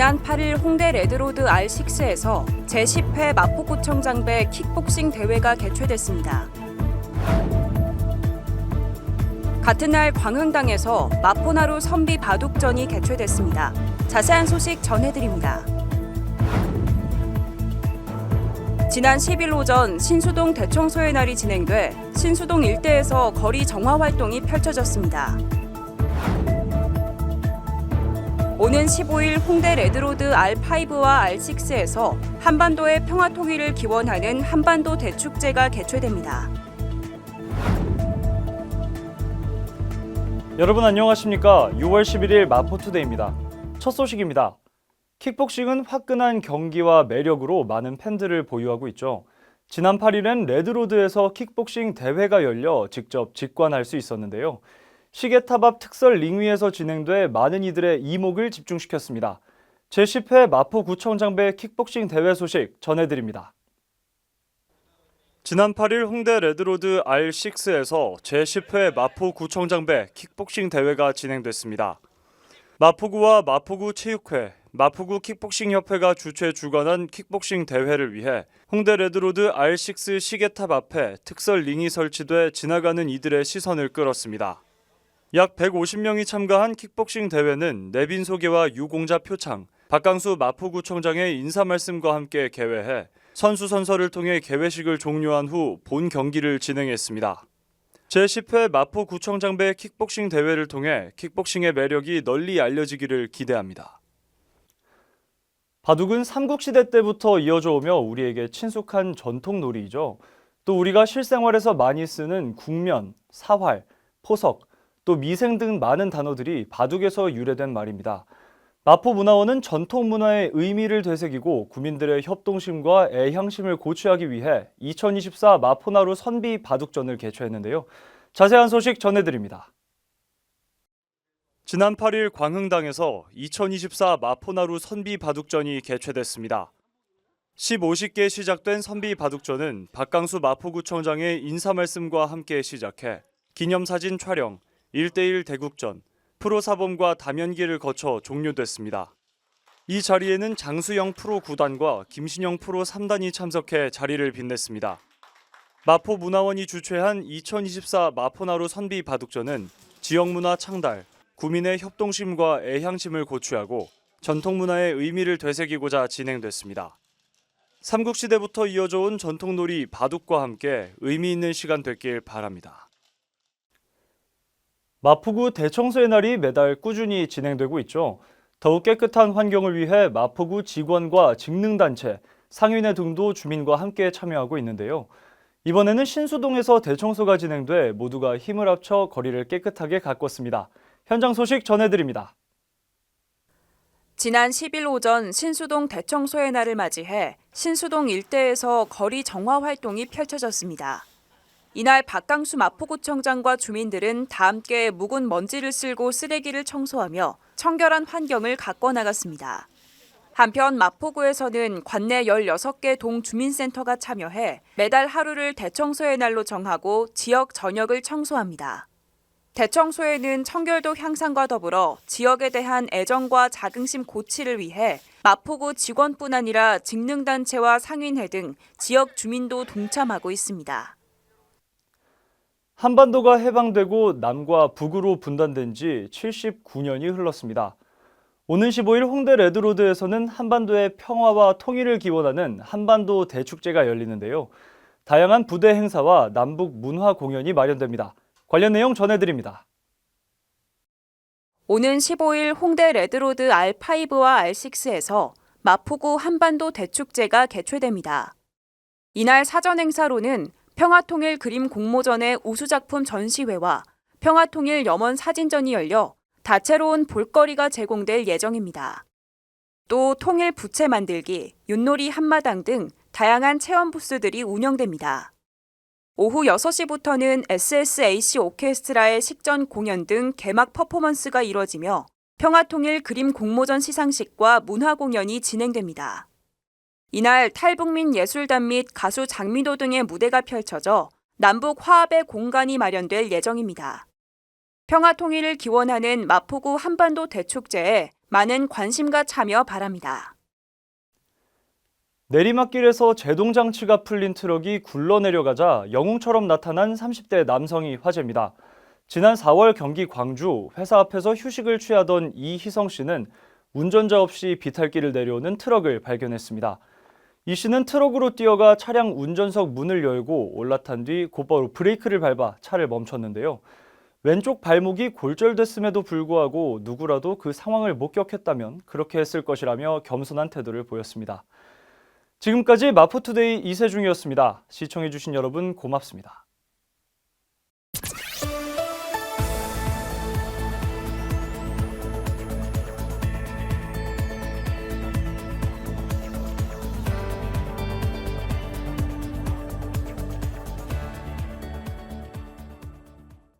지난 8일 홍대 레드로드 R6에서 제10회 마포구청 장배 킥복싱 대회가 개최됐습니다. 같은 날 광흥당에서 마포나루 선비 바둑전이 개최됐습니다. 자세한 소식 전해드립니다. 지난 10일 오전 신수동 대청소의 날이 진행돼 신수동 일대에서 거리 정화 활동이 펼쳐졌습니다. 오는 15일 홍대 레드로드 R5와 R6에서 한반도의 평화 통일을 기원하는 한반도 대축제가 개최됩니다. 여러분 안녕하십니까? 6월 11일 마포투데이입니다. 첫 소식입니다. 킥복싱은 화끈한 경기와 매력으로 많은 팬들을 보유하고 있죠. 지난 8일엔 레드로드에서 킥복싱 대회가 열려 직접 직관할 수 있었는데요. 시계탑 앞 특설 링 위에서 진행돼 많은 이들의 이목을 집중시켰습니다. 제10회 마포구청장배 킥복싱 대회 소식 전해드립니다. 지난 8일 홍대 레드로드 R6에서 제10회 마포구청장배 킥복싱 대회가 진행됐습니다. 마포구와 마포구 체육회, 마포구 킥복싱 협회가 주최 주관한 킥복싱 대회를 위해 홍대 레드로드 R6 시계탑 앞에 특설 링이 설치돼 지나가는 이들의 시선을 끌었습니다. 약 150명이 참가한 킥복싱 대회는 내빈 소개와 유공자 표창, 박강수 마포구청장의 인사 말씀과 함께 개회해 선수 선서를 통해 개회식을 종료한 후 본 경기를 진행했습니다. 제10회 마포구청장배 킥복싱 대회를 통해 킥복싱의 매력이 널리 알려지기를 기대합니다. 바둑은 삼국시대 때부터 이어져 오며 우리에게 친숙한 전통 놀이이죠. 또 우리가 실생활에서 많이 쓰는 국면, 사활, 포석, 또 미생 등 많은 단어들이 바둑에서 유래된 말입니다. 마포 문화원은 전통 문화의 의미를 되새기고 구민들의 협동심과 애향심을 고취하기 위해 2024 마포나루 선비 바둑전을 개최했는데요. 자세한 소식 전해드립니다. 지난 8일 광흥당에서 2024 마포나루 선비 바둑전이 개최됐습니다. 15시께 시작된 선비 바둑전은 박강수 마포구청장의 인사 말씀과 함께 시작해 기념사진 촬영, 1대1 대국전, 프로사범과 담연기를 거쳐 종료됐습니다. 이 자리에는 장수영 프로 9단과 김신영 프로 3단이 참석해 자리를 빛냈습니다. 마포 문화원이 주최한 2024 마포나루 선비 바둑전은 지역 문화 창달, 구민의 협동심과 애향심을 고취하고 전통 문화의 의미를 되새기고자 진행됐습니다. 삼국시대부터 이어져 온 전통놀이 바둑과 함께 의미 있는 시간 됐길 바랍니다. 마포구 대청소의 날이 매달 꾸준히 진행되고 있죠. 더욱 깨끗한 환경을 위해 마포구 직원과 직능단체, 상인회 등도 주민과 함께 참여하고 있는데요. 이번에는 신수동에서 대청소가 진행돼 모두가 힘을 합쳐 거리를 깨끗하게 가꿨습니다. 현장 소식 전해드립니다. 지난 10일 오전 신수동 대청소의 날을 맞이해 신수동 일대에서 거리 정화 활동이 펼쳐졌습니다. 이날 박강수 마포구청장과 주민들은 다 함께 묵은 먼지를 쓸고 쓰레기를 청소하며 청결한 환경을 가꿔 나갔습니다. 한편 마포구에서는 관내 16개 동 주민센터가 참여해 매달 하루를 대청소의 날로 정하고 지역 전역을 청소합니다. 대청소에는 청결도 향상과 더불어 지역에 대한 애정과 자긍심 고취를 위해 마포구 직원뿐 아니라 직능단체와 상인회 등 지역 주민도 동참하고 있습니다. 한반도가 해방되고 남과 북으로 분단된 지 79년이 흘렀습니다. 오는 15일 홍대 레드로드에서는 한반도의 평화와 통일을 기원하는 한반도 대축제가 열리는데요. 다양한 부대 행사와 남북 문화 공연이 마련됩니다. 관련 내용 전해드립니다. 오는 15일 홍대 레드로드 R5와 R6에서 마포구 한반도 대축제가 개최됩니다. 이날 사전 행사로는 평화통일 그림 공모전의 우수작품 전시회와 평화통일 염원 사진전이 열려 다채로운 볼거리가 제공될 예정입니다. 또 통일 부채 만들기, 윷놀이 한마당 등 다양한 체험 부스들이 운영됩니다. 오후 6시부터는 SSAC 오케스트라의 식전 공연 등 개막 퍼포먼스가 이뤄지며 평화통일 그림 공모전 시상식과 문화 공연이 진행됩니다. 이날 탈북민 예술단 및 가수 장미도 등의 무대가 펼쳐져 남북 화합의 공간이 마련될 예정입니다. 평화 통일을 기원하는 마포구 한반도 대축제에 많은 관심과 참여 바랍니다. 내리막길에서 제동 장치가 풀린 트럭이 굴러내려가자 영웅처럼 나타난 30대 남성이 화제입니다. 지난 4월 경기 광주 회사 앞에서 휴식을 취하던 이희성 씨는 운전자 없이 비탈길을 내려오는 트럭을 발견했습니다. 이 씨는 트럭으로 뛰어가 차량 운전석 문을 열고 올라탄 뒤 곧바로 브레이크를 밟아 차를 멈췄는데요. 왼쪽 발목이 골절됐음에도 불구하고 누구라도 그 상황을 목격했다면 그렇게 했을 것이라며 겸손한 태도를 보였습니다. 지금까지 마포투데이 이세중이었습니다. 시청해주신 여러분 고맙습니다.